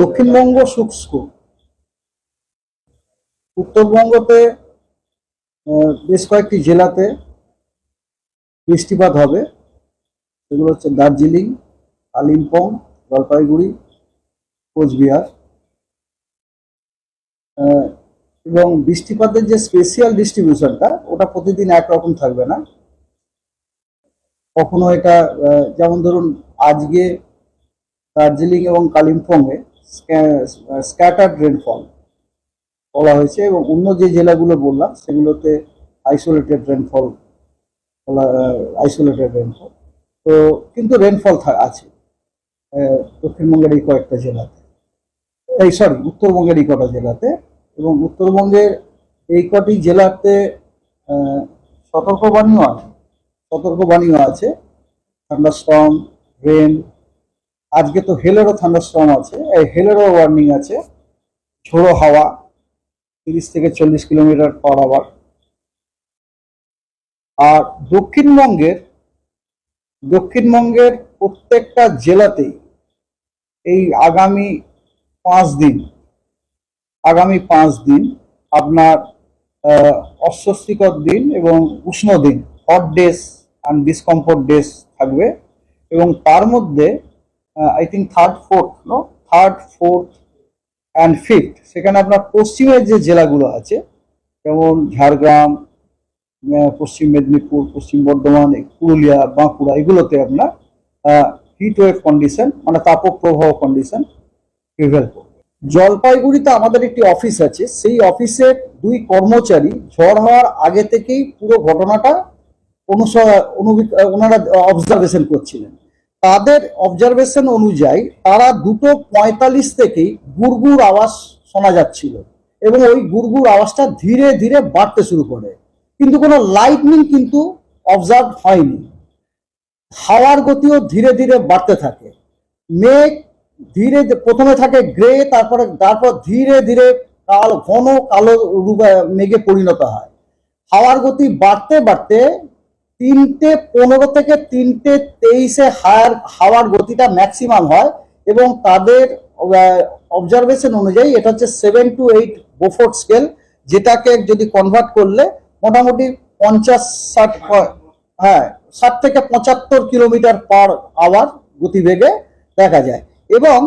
দক্ষিণবঙ্গ শুষ্ক। উত্তরবঙ্গতে বেশ কয়েকটি জেলাতে বৃষ্টিপাত হবে। সেগুলো হচ্ছে দার্জিলিং কালিম্পং জলপাইগুড়ি, কোচবিহার। এবং বৃষ্টিপাতের যে স্পেশিয়াল ডিস্ট্রিবিউশনটা ওটা প্রতিদিন একরকম থাকবে না। কখনো এটা যেমন ধরুন, আজকে দার্জিলিং এবং কালিম্পংয়ে স্ক্যাটার্ড রেনফল বলা হয়েছে এবং অন্য যে জেলাগুলো বললাম, সেগুলোতে আইসোলেটেড রেনফল আইসোলেটেড রেনফল তো কিন্তু রেনফল আছে দক্ষিণবঙ্গের এই কয়েকটা জেলাতে। এই সরি উত্তরবঙ্গের এই কটা জেলাতে এবং উত্তরবঙ্গের এই কটি জেলাতে সতর্কবাণীও আছে সতর্কবাণীও আছে। থান্ডারস্টর্ম রেন আজকে তো হেলেরও থান্ডারস্টর্ম আছে। এই হেলেরও ওয়ার্নিং আছে। ঝোড়ো হাওয়া, তিরিশ থেকে চল্লিশ কিলোমিটার পার আওয়ার আর দক্ষিণবঙ্গের দক্ষিণবঙ্গের প্রত্যেকটা জেলাতেই এই আগামী পাঁচ দিন, আগামী পাঁচ দিন আপনার অস্বস্তিকর দিন এবং উষ্ণ দিন। Hot days and discomfort days থাকবে। এবং তার মধ্যে I think third fourth no third fourth and fifth সেখানে আপনার পশ্চিমের যে জেলাগুলো আছে যেমন ঝাড়গ্রাম পশ্চিম মেদিনীপুর পশ্চিম বর্ধমান পুরুলিয়া বাঁকুড়া এগুলোতে আপনার হিট ওয়েভ কন্ডিশন মানে তাপপ্রবাহ কন্ডিশন প্রিভেল করবে। জলপাইগুড়িতে আমাদের একটি অফিস আছে সেই অফিসের দুই কর্মচারী ঝড় হওয়ার আগে থেকেই পুরো ঘটনাটা অনুসর অনুবি- আহ, ওনারা অবজারভেশন করছিলেন। তাদের অবজারভেশন অনুযায়ী তারা দুটো পঁয়তাল্লিশ থেকেই গুড়গুড় আওয়াজ শোনা যাচ্ছিল এবং ওই গুড়গুড় আওয়াজটা ধীরে ধীরে বাড়তে শুরু করে। কিন্তু কোনো লাইটনিং কিন্তু অবজার্ভ হয়নি। হাওয়ার গতিও ধীরে ধীরে বাড়তে থাকে। মেঘ ধীরে প্রথমে থাকে গ্রে, তারপরে, তারপর ধীরে ধীরে কাল ঘন কালো মেঘে পরিণত হয়। হাওয়ার গতি বাড়তে বাড়তে তিনটে পনেরো থেকে তিনটে তেইশে হায়ার, হাওয়ার গতিটা ম্যাক্সিমাম হয় এবং তাদের অবজারভেশন অনুযায়ী এটা হচ্ছে seven to eight Beaufort scale যেটাকে যদি কনভার্ট করলে মোটামুটি পঞ্চাশ ষাট হ্যাঁ ষাট থেকে পঁচাত্তর কিলোমিটার পার আওয়ার গতিবেগে দেখা যায়। এবং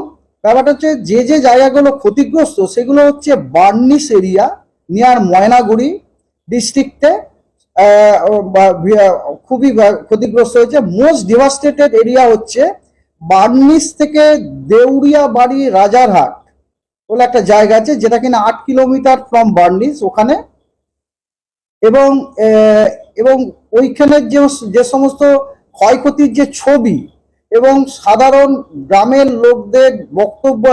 ব্যাপারটা হচ্ছে যে যে জায়গাগুলো ক্ষতিগ্রস্ত, সেগুলো হচ্ছে বার্নিস এরিয়া নিয়ার ময়নাগুড়ি ডিস্ট্রিক্টে খুবই ক্ষতিগ্রস্ত হয়েছে। মোস্ট ডিভাস্টেটেড এরিয়া হচ্ছে বার্নিস থেকে দেউরিয়া বাড়ি রাজারহাট বলে একটা জায়গা আছে, যেটা কিনা আট কিলোমিটার ফ্রম বার্নিস ওখানে। এবং এবং ওইখানের যে যে সমস্ত ক্ষয়ক্ষতির যে ছবি এবং সাধারণ গ্রামের লোকদের বক্তব্য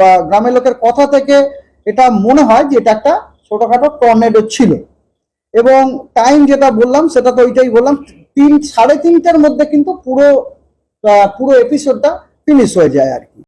বা গ্রামের লোকের কথা থেকে এটা মনে হয় যে এটা একটা ছোটখাটো টর্নেডো ছিল। এবং টাইম যেটা বললাম, সেটা তো ওইটাই বললাম, তিন, সাড়ে তিনটার মধ্যে কিন্তু পুরো পুরো এপিসোডটা ফিনিশ হয়ে যায় আর কি।